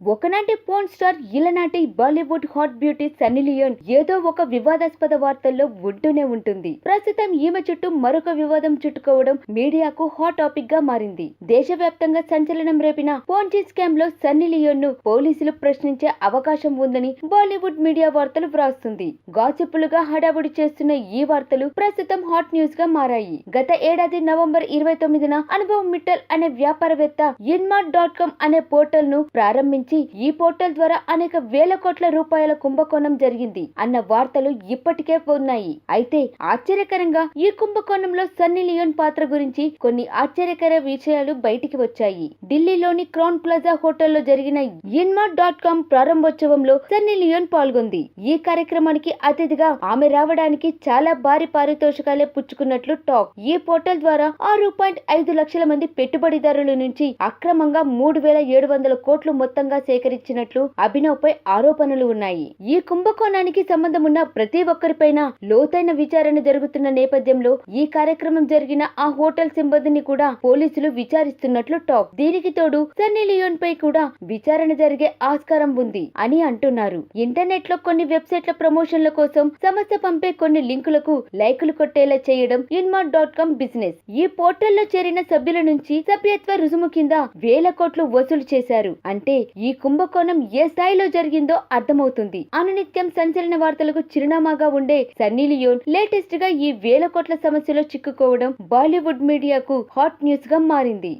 ఒకనాటి porn star ఇలనాటి Bollywood hot beauty Sunny Leone ఏదో ఒక వివాదాస్పద వార్తల్లో ఉంటూనే ఉంటుంది. ప్రస్తుతం ఈమె చుట్టూ మరొక వివాదం చుట్టుకోవడం మీడియాకు హాట్ టాపిక్గా మారింది. దేశవ్యాప్తంగా సంచలనం రేపిన పోన్జీ స్కామ్లో సన్నీ లియోన్ను పోలీసులు ప్రశ్నించే అవకాశం ఉందని బాలీవుడ్ మీడియా వార్తలు వ్రాస్తుంది. గాసిప్పులుగా హడావుడి చేస్తున్న ఈ వార్తలు ప్రస్తుతం హాట్ న్యూస్గా మారాయి. గత ఏడాది నవంబర్ ఇరవై తొమ్మిదిన అనుభవ్ మిట్టల్ అనే వ్యాపారవేత్త ఇన్మార్ట్ డాట్ కామ్ అనే పోర్టల్ను ప్రారంభించారు. ప్రారంభించి ఈ పోర్టల్ ద్వారా అనేక వేల కోట్ల రూపాయల కుంభకోణం జరిగింది అన్న వార్తలు ఇప్పటికే ఉన్నాయి. అయితే ఆశ్చర్యకరంగా ఈ కుంభకోణంలో సన్నీ లియోన్ పాత్ర గురించి కొన్ని ఆశ్చర్యకర విషయాలు బయటికి వచ్చాయి. ఢిల్లీలోని క్రౌన్ ప్లాజా హోటల్లో జరిగిన ఇన్మార్ట్ డాట్ కామ్ ప్రారంభోత్సవంలో సన్నీ లియోన్ పాల్గొంది. ఈ కార్యక్రమానికి అతిథిగా ఆమె రావడానికి చాలా భారీ పారితోషికాలే పుచ్చుకున్నట్లు టాక్. ఈ పోర్టల్ ద్వారా ఆరు పాయింట్ ఐదు లక్షల మంది పెట్టుబడిదారుల నుంచి అక్రమంగా మూడు వేల ఏడు వందల కోట్లు మొత్తంగా సేకరించినట్లు అభినవ్ పై ఆరోపణలు ఉన్నాయి. ఈ కుంభకోణానికి సంబంధం ఉన్న ప్రతి ఒక్కరిపైన లోతైన విచారణ జరుగుతున్న నేపథ్యంలో ఈ కార్యక్రమం జరిగిన ఆ హోటల్ సిబ్బందిని కూడా పోలీసులు విచారిస్తున్నట్లు టాక్. దీనికి తోడు సన్నీ లియోన్ పై కూడా విచారణ జరిగే ఆస్కారం ఉంది అని అంటున్నారు. ఇంటర్నెట్లో కొన్ని వెబ్సైట్ల ప్రమోషన్ల కోసం సంస్థ పంపే కొన్ని లింకులకు లైకులు కొట్టేలా చేయడం ఇన్మార్ట్ డాట్ కామ్ బిజినెస్. ఈ పోర్టల్లో చేరిన సభ్యుల నుంచి సభ్యత్వ రుసుము కింద వేల కోట్లు వసూలు చేశారు. అంటే ఈ కుంభకోణం ఏ స్థాయిలో జరిగిందో అర్థమవుతుంది. అనునిత్యం సంచలన వార్తలకు చిరునామాగా ఉండే సన్నీ లియోన్ లేటెస్ట్గా ఈ వేల కోట్ల సమస్యలో చిక్కుకోవడం బాలీవుడ్ మీడియాకు హాట్ న్యూస్గా మారింది.